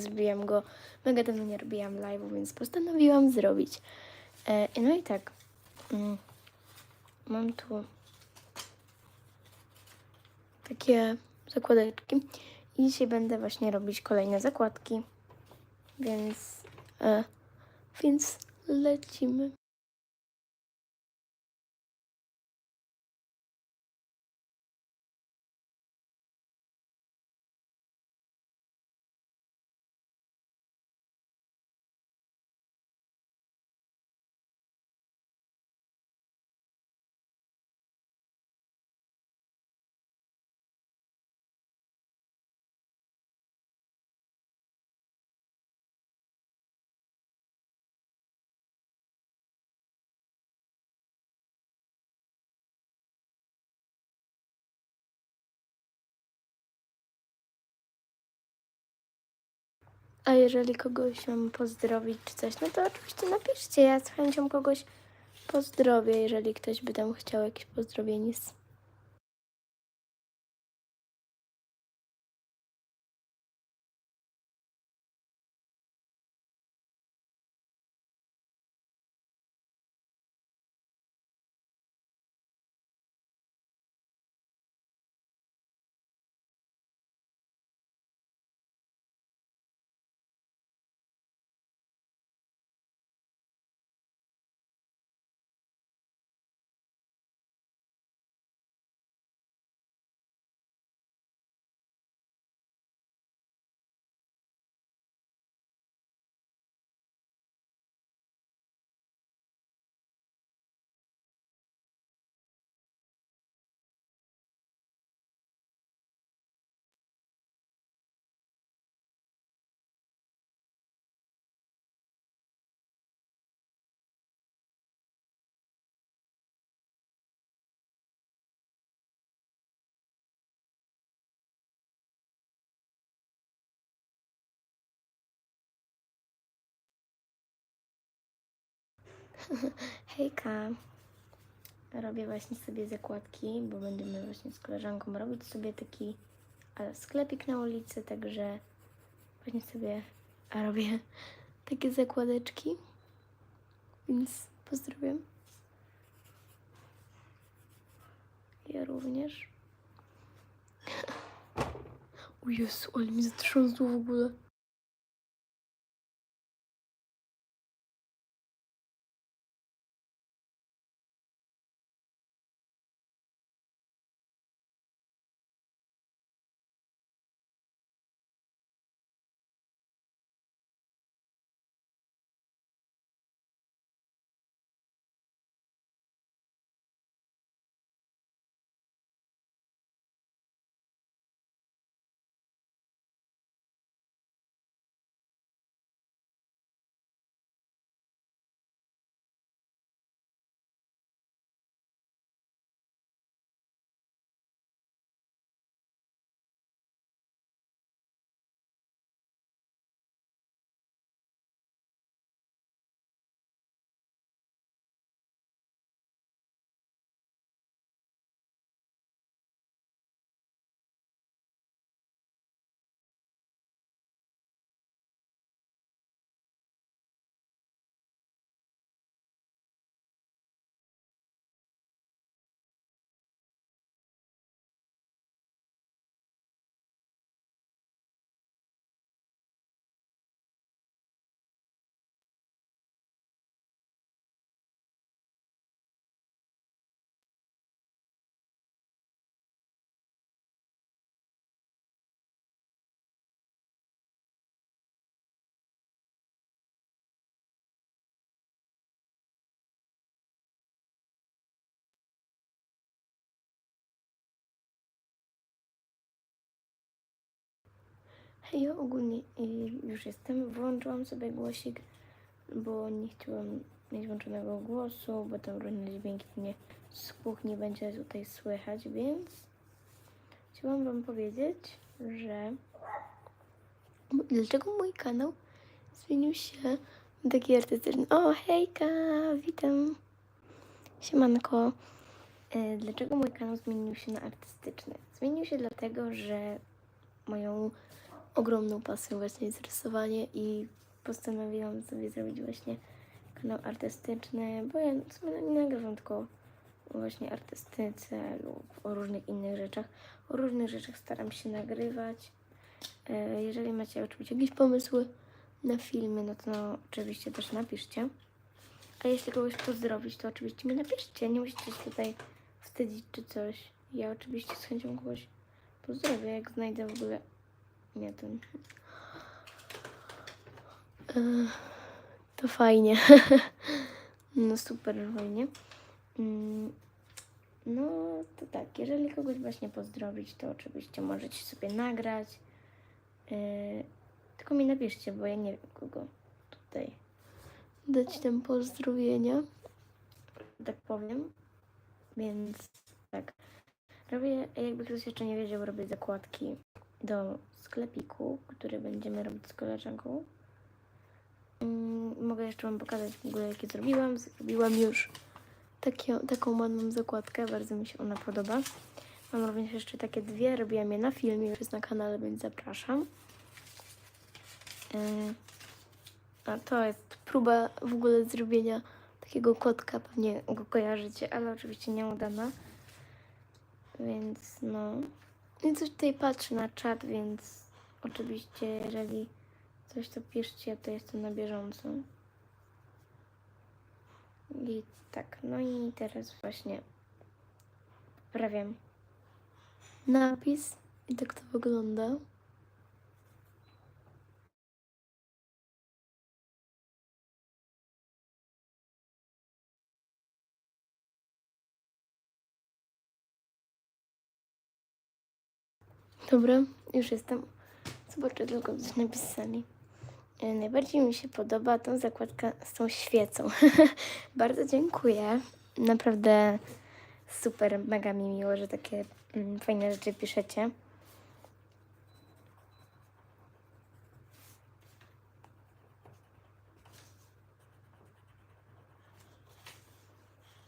zrobiłam go, mega dawno nie robiłam live'u, więc postanowiłam zrobić. E, no i tak, mm, mam tu takie zakładeczki i dzisiaj będę właśnie robić kolejne zakładki, więc, e, więc lecimy. A jeżeli kogoś mam pozdrowić czy coś, no to oczywiście napiszcie. Ja z chęcią kogoś pozdrowię, jeżeli ktoś by tam chciał jakieś pozdrowienie. Hejka. Robię właśnie sobie zakładki, bo będziemy właśnie z koleżanką robić sobie taki e, sklepik na ulicy, także właśnie sobie robię takie zakładeczki. Więc pozdrawiam. Ja również. O Jezu, ale mi zatrząsło w ogóle. Ja ogólnie y, już jestem. Włączyłam sobie głosik, bo nie chciałam mieć włączonego głosu, bo tam różne dźwięki mnie z kuchni będzie tutaj słychać, więc chciałam Wam powiedzieć, że dlaczego mój kanał zmienił się na taki artystyczny. O, hejka, witam. Siemanko. Y, Dlaczego mój kanał zmienił się na artystyczny? Zmienił się dlatego, że moją ogromną pasją właśnie jest rysowanie i postanowiłam sobie zrobić właśnie kanał artystyczny, bo ja w sumie nie nagrywam tylko właśnie artystyce lub o różnych innych rzeczach. O różnych rzeczach staram się nagrywać. E, Jeżeli macie oczywiście jakieś pomysły na filmy, no to no, oczywiście też napiszcie. A jeśli kogoś pozdrowić, to oczywiście mi napiszcie. Nie musicie się tutaj wstydzić czy coś. Ja oczywiście z chęcią kogoś pozdrowię, jak znajdę w ogóle... Nie, ten... E, To fajnie. No super fajnie. Mm, No to tak, jeżeli kogoś właśnie pozdrowić, to oczywiście możecie sobie nagrać. Yy, tylko mi napiszcie, bo ja nie wiem kogo tutaj dać tam pozdrowienia, tak powiem. Więc tak, robię, jakby ktoś jeszcze nie wiedział, robię zakładki do sklepiku, który będziemy robić z koleżanką. Mm, Mogę jeszcze Wam pokazać w ogóle, jakie zrobiłam. Zrobiłam już takie, taką ładną zakładkę, bardzo mi się ona podoba. Mam również jeszcze takie dwie, robiłam je na filmie, już jest na kanale, więc zapraszam. Yy, A to jest próba w ogóle zrobienia takiego kotka, pewnie go kojarzycie, ale oczywiście nieudana. Więc no. I coś tutaj patrzę na czat, więc oczywiście jeżeli coś to piszcie, to jestem na bieżąco. I tak, no i teraz właśnie poprawiam napis i tak to wygląda. Dobra, już jestem. Zobaczę tylko coś napisali. E, Najbardziej mi się podoba tą zakładka z tą świecą. Bardzo dziękuję. Naprawdę super, mega mi miło, że takie mm, fajne rzeczy piszecie.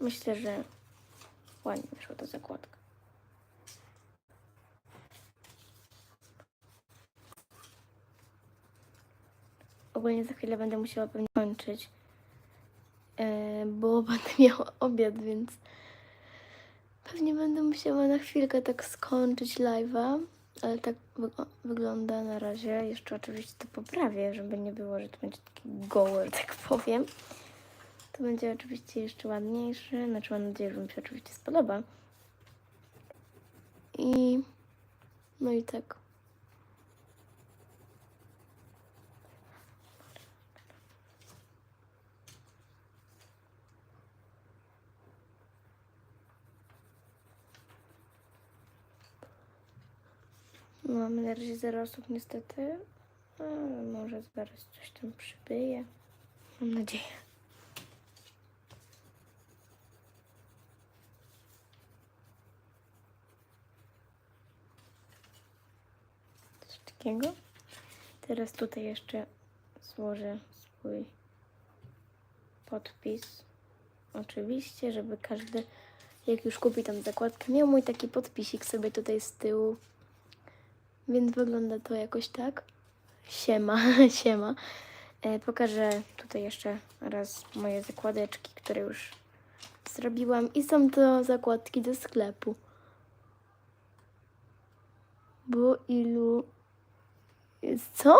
Myślę, że ładnie wyszła ta zakładka. Ogólnie za chwilę będę musiała pewnie kończyć, e, bo będę miała obiad, więc pewnie będę musiała na chwilkę tak skończyć live'a, ale tak wyg- wygląda na razie. Jeszcze oczywiście to poprawię, żeby nie było, że to będzie takie gołe, że tak powiem. To będzie oczywiście jeszcze ładniejsze, znaczy mam nadzieję, że mi się oczywiście spodoba. I no i tak. No, Mamy na razie zero osób niestety, ale może zaraz coś tam przybyje. Mam nadzieję. Teraz tutaj jeszcze złożę swój podpis. Oczywiście, żeby każdy, jak już kupi tam zakładkę, miał mój taki podpisik sobie tutaj z tyłu. Więc wygląda to jakoś tak. Siema, siema. E, pokażę tutaj jeszcze raz moje zakładeczki, które już zrobiłam. I są to zakładki do sklepu. Bo ilu... Co?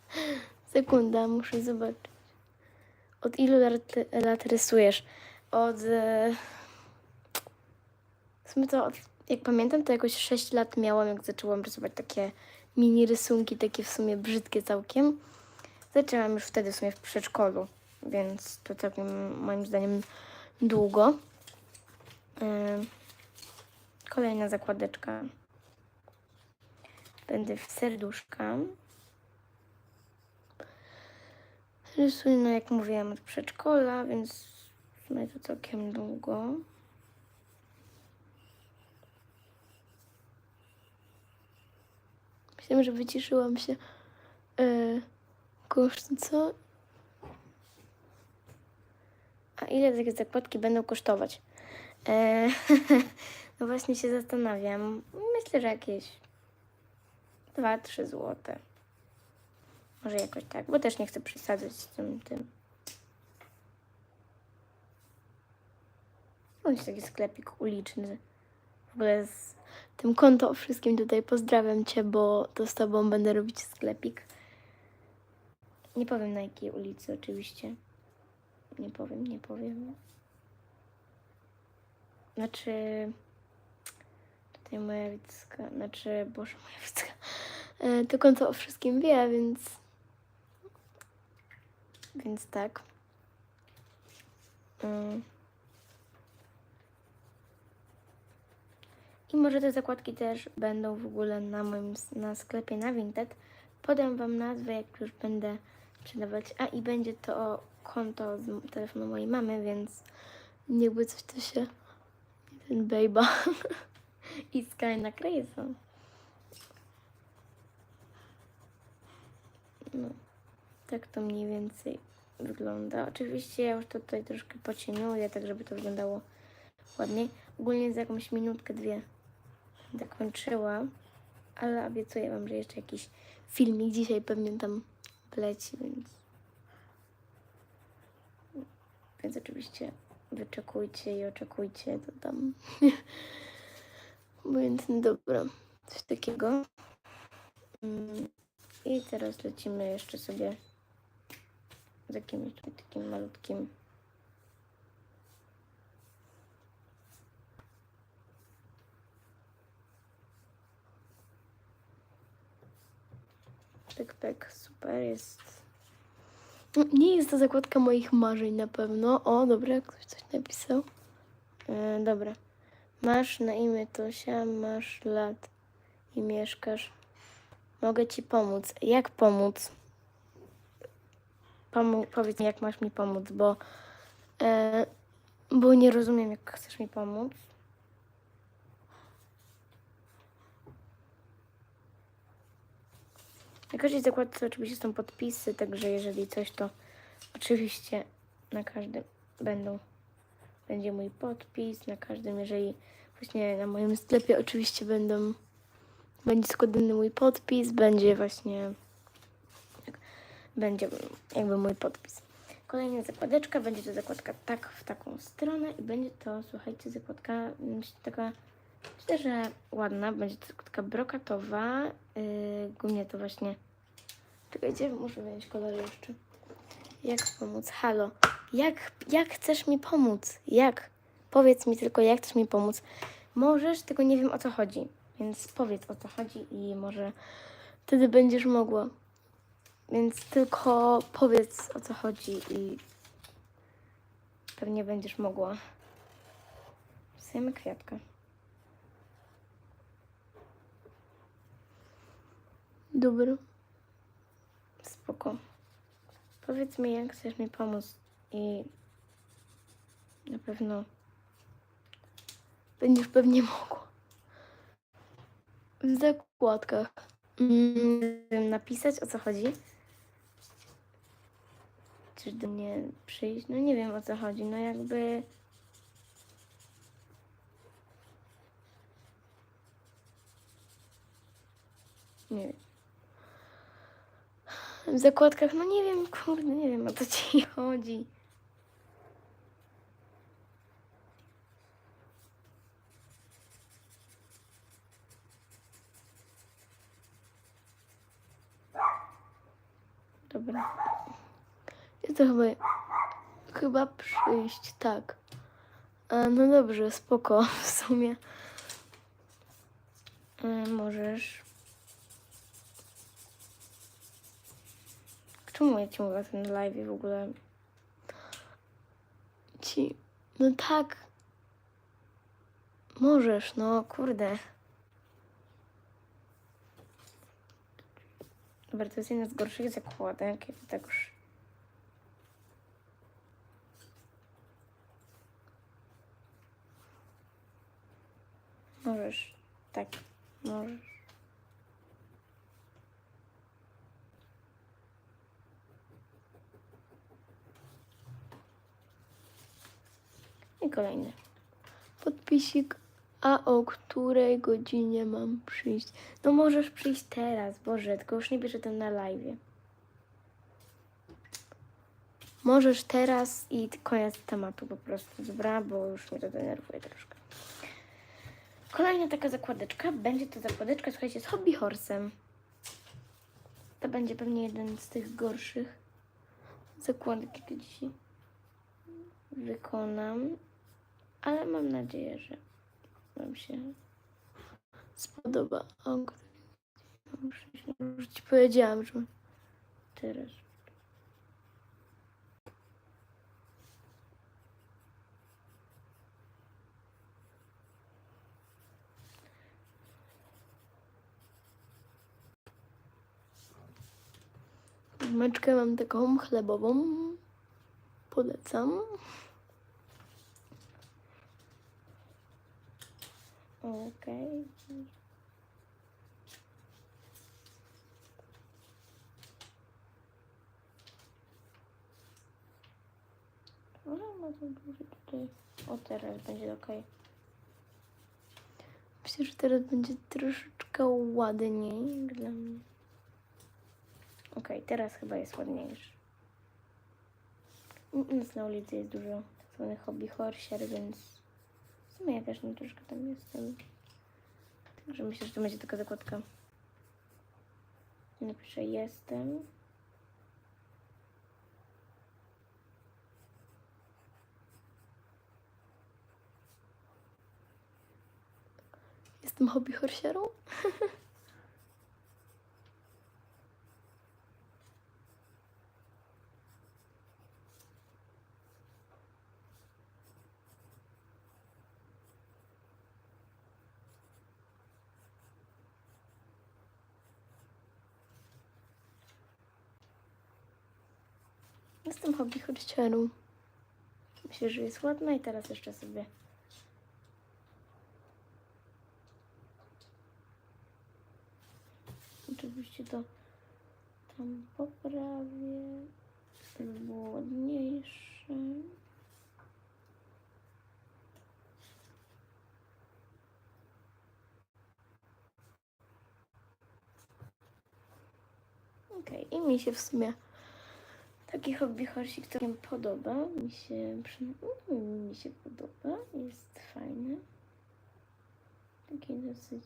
Sekunda, muszę zobaczyć. Od ilu lat, lat rysujesz? Od... E... W sumie to, od, jak pamiętam, to jakoś 6 lat miałam, jak zaczęłam rysować takie mini rysunki, takie w sumie brzydkie całkiem. Zaczęłam już wtedy w sumie w przedszkolu, więc to całkiem moim zdaniem długo. Kolejna zakładeczka. Będę w serduszka. Rysuję, no jak mówiłam, od przedszkola, więc w sumie to całkiem długo. Myślałam, że wyciszyłam się. E, koszt co? A ile takie zakładki będą kosztować? E, no właśnie się zastanawiam. Myślę, że jakieś 2-3 złote. Może jakoś tak, bo też nie chcę przesadzać z tym, tym. Bądź taki sklepik uliczny. W ogóle z tym konto wszystkim tutaj pozdrawiam Cię, bo to z Tobą będę robić sklepik. Nie powiem na jakiej ulicy oczywiście. Nie powiem, nie powiem. Znaczy... Tutaj moja widzka, znaczy, boże, moja widzka. E, to konto o wszystkim wie, więc... Więc tak. Mm. I może te zakładki też będą w ogóle na moim na sklepie na Vinted. Podam Wam nazwę, jak już będę sprzedawać. A i będzie to konto z telefonu mojej mamy, więc jakby coś to się... Ten bejba. I Sky nakryje są. No, tak to mniej więcej wygląda. Oczywiście ja już to tutaj troszkę pocieniuję, tak żeby to wyglądało ładniej. Ogólnie za jakąś minutkę, dwie będę kończyła, ale obiecuję Wam, że jeszcze jakiś filmik dzisiaj pewnie tam wleci, więc więc oczywiście wyczekujcie i oczekujcie, to tam Więc no dobra, coś takiego. Mm, I teraz lecimy jeszcze sobie z jakimś takim malutkim Pyk, pyk, super jest. No, Nie jest to zakładka moich marzeń na pewno. O, dobra, ktoś coś napisał. E, dobra. Masz na imię Tosia, masz lat i mieszkasz. Mogę ci pomóc. Jak pomóc? Pomu- powiedz mi, jak masz mi pomóc, bo, e, bo nie rozumiem, jak chcesz mi pomóc. Na każdej zakładce oczywiście są podpisy, także jeżeli coś, to oczywiście na każdym będą będzie mój podpis, na każdym, jeżeli właśnie na moim sklepie oczywiście będą będzie składany mój podpis, będzie właśnie będzie jakby mój podpis. Kolejna zakładeczka, będzie to zakładka tak w taką stronę i będzie to, słuchajcie, zakładka taka myślę, że ładna, będzie to taka brokatowa, yy, głównie to właśnie czekajcie, muszę wyjąć kolory jeszcze. Jak pomóc? Halo. Jak, jak chcesz mi pomóc? Jak? Powiedz mi tylko, jak chcesz mi pomóc. Możesz, tylko nie wiem o co chodzi. Więc powiedz o co chodzi i może wtedy będziesz mogła. Więc tylko powiedz o co chodzi i pewnie będziesz mogła. Wstajemy kwiatka. Dobra. Spoko. Powiedz mi, jak chcesz mi pomóc i na pewno będziesz pewnie mogła. W zakładkach. Mm, nie wiem, napisać o co chodzi. Czy do mnie przyjść? No nie wiem o co chodzi. No jakby. Nie wiem. W zakładkach, no nie wiem, kurde, nie wiem o co ci chodzi. Dobra. Jest to chyba, chyba przyjść, tak. A, no dobrze, spoko, w sumie. E, możesz. Czemu ja ci mówię o tym live w ogóle? Ci. No tak. Możesz, no kurde. Dobra, to jest jedna z gorszych zakładek, jak tak już. Możesz. Tak, możesz. I kolejny. Podpisik. A o której godzinie mam przyjść? No możesz przyjść teraz, Boże, tylko już nie bierze ten na live. Możesz teraz i koniec tematu po prostu, dobra? Bo już mnie to denerwuje troszkę. Kolejna taka zakładeczka. Będzie to zakładeczka, słuchajcie, z hobby horsem. To będzie pewnie jeden z tych gorszych zakładek, jakie dzisiaj wykonam. Ale mam nadzieję, że Wam się spodoba. O, Już, już Ci powiedziałam, że teraz. Meczkę mam taką chlebową. Polecam. Okej. Ale ma to duży tutaj. O, teraz będzie ok. Myślę, że teraz będzie troszeczkę ładniej dla mnie. Okej, teraz chyba jest ładniejszy. Nas na ulicy jest dużo tak zwanych hobby horsier, więc w sumie ja też nie troszkę tam jestem. Także myślę, że to będzie taka zakładka. Napiszę jestem. Jestem hobby horsierą. Jestem hobby horsierą. Myślę, że jest ładna i teraz jeszcze sobie Oczywiście to tam poprawię, żeby było ładniejsze. Okej, i mi się w sumie taki hobby horsik całkiem podoba. Mi się, mm, mi się podoba, jest fajny. Taki dosyć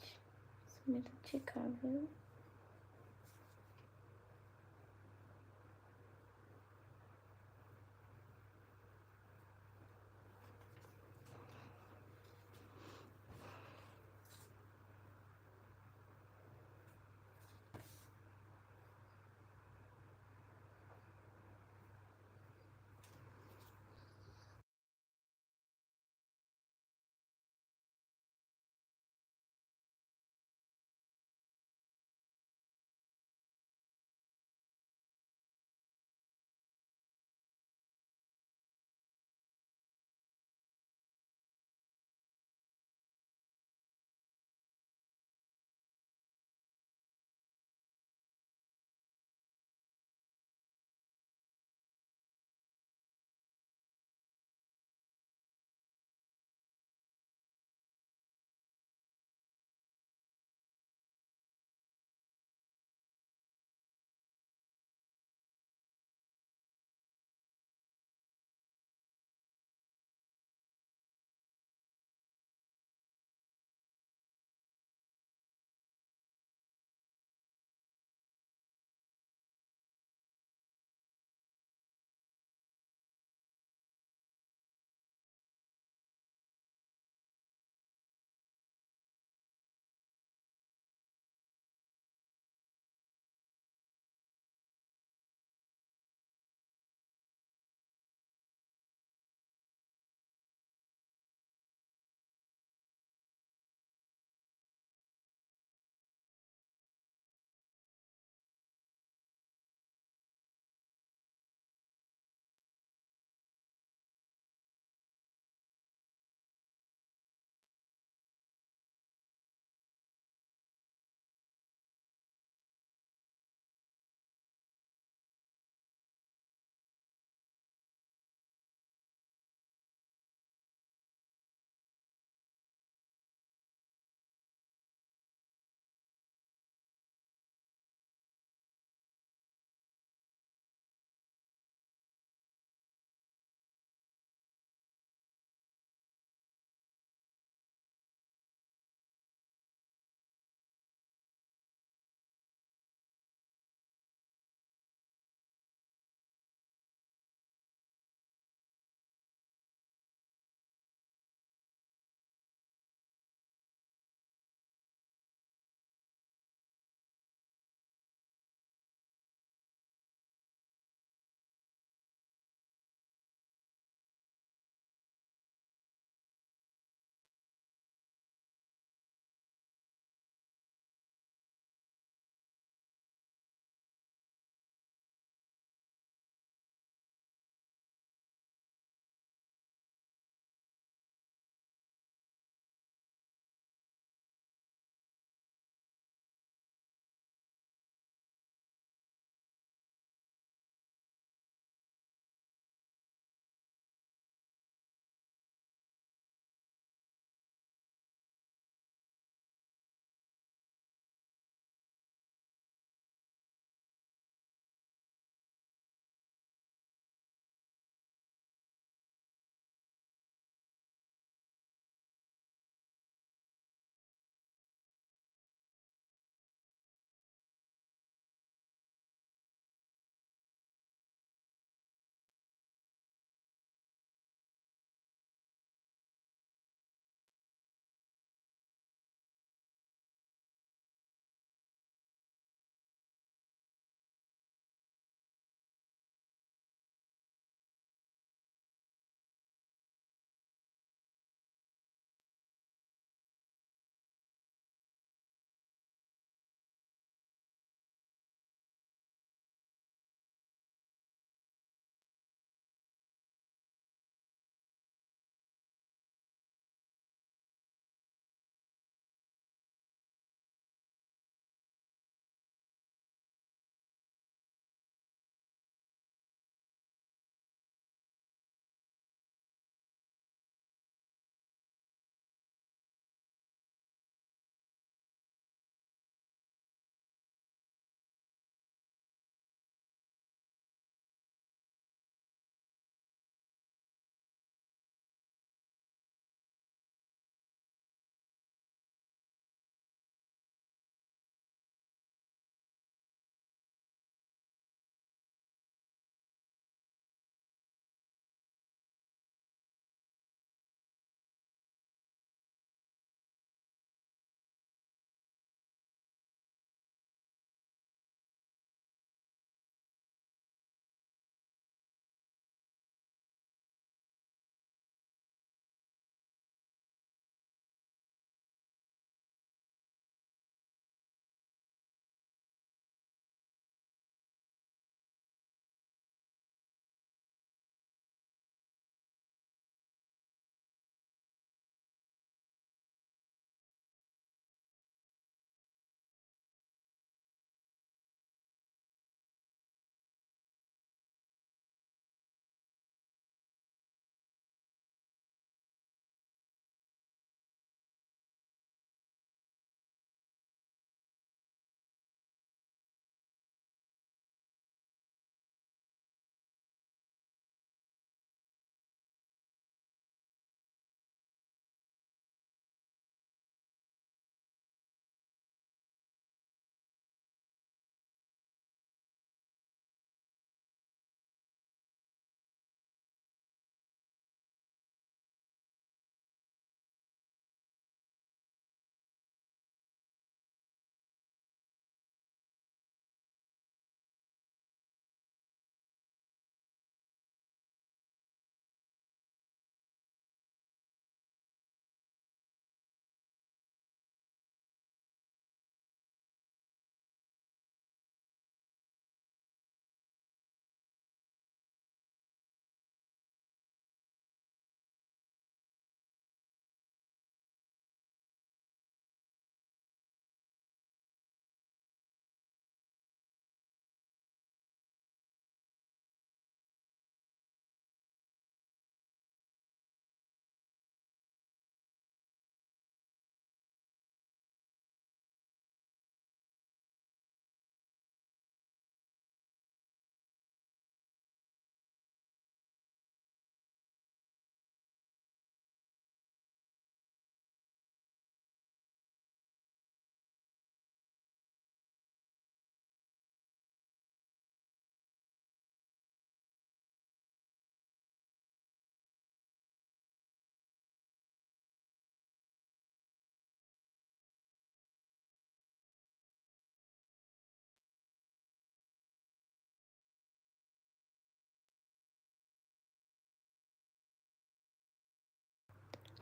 w sumie to ciekawy.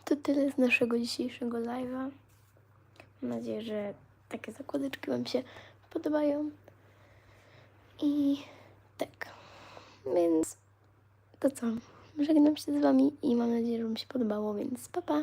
To tyle z naszego dzisiejszego live'a. Mam nadzieję, że takie zakładeczki Wam się podobają. I tak. Więc to co? Żegnam się z Wami i mam nadzieję, że Wam się podobało, więc pa pa!